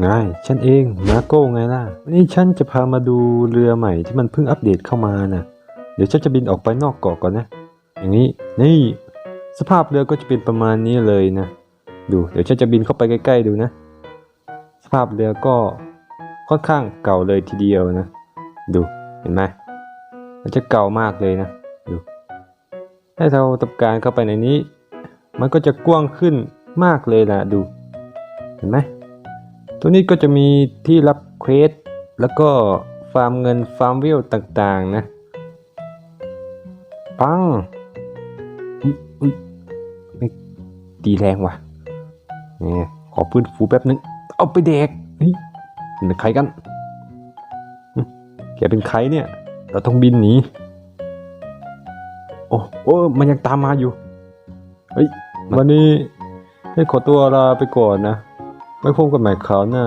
ไงฉันเองมาโก้ไงล่ะ วันนี้ฉันจะพามาดูเรือใหม่ที่มันเพิ่งอัปเดตเข้ามาน่ะเดี๋ยวฉันจะบินออกไปนอกเกาะก่อนนะ อย่างนี้ นี่ สภาพเรือก็จะเป็นประมาณนี้เลยนะ ดู เดี๋ยวฉันจะบินเข้าไปใกล้ ๆ ดูนะ สภาพเรือก็ค่อนข้างเก่าเลยทีเดียวนะ ดู เห็นไหมมันจะเก่ามากเลยนะ ดู ถ้าเราทำการเข้าไปในนี้ มันก็จะกว้างขึ้นมากเลยนะดู เห็นไหม ตัวนี้ก็จะมีที่รับเควสแล้วก็ฟาร์มเงินฟาร์มวิวต่างๆ นะ ปังอุ๊ยอุ๊ยตีแรงว่ะนี่ขอพื้นฟูแป๊บนึง เอาไปเด็กเฮ้ยเป็นใครกัน แกเป็นใครเนี่ย เราต้องบินหนี โอ้โอ้มันยังตามมาอยู่ เฮ้ย วันนี้ให้ขอตัวลาไปก่อนนะ ไม่พบกันใหม่คราวหน้า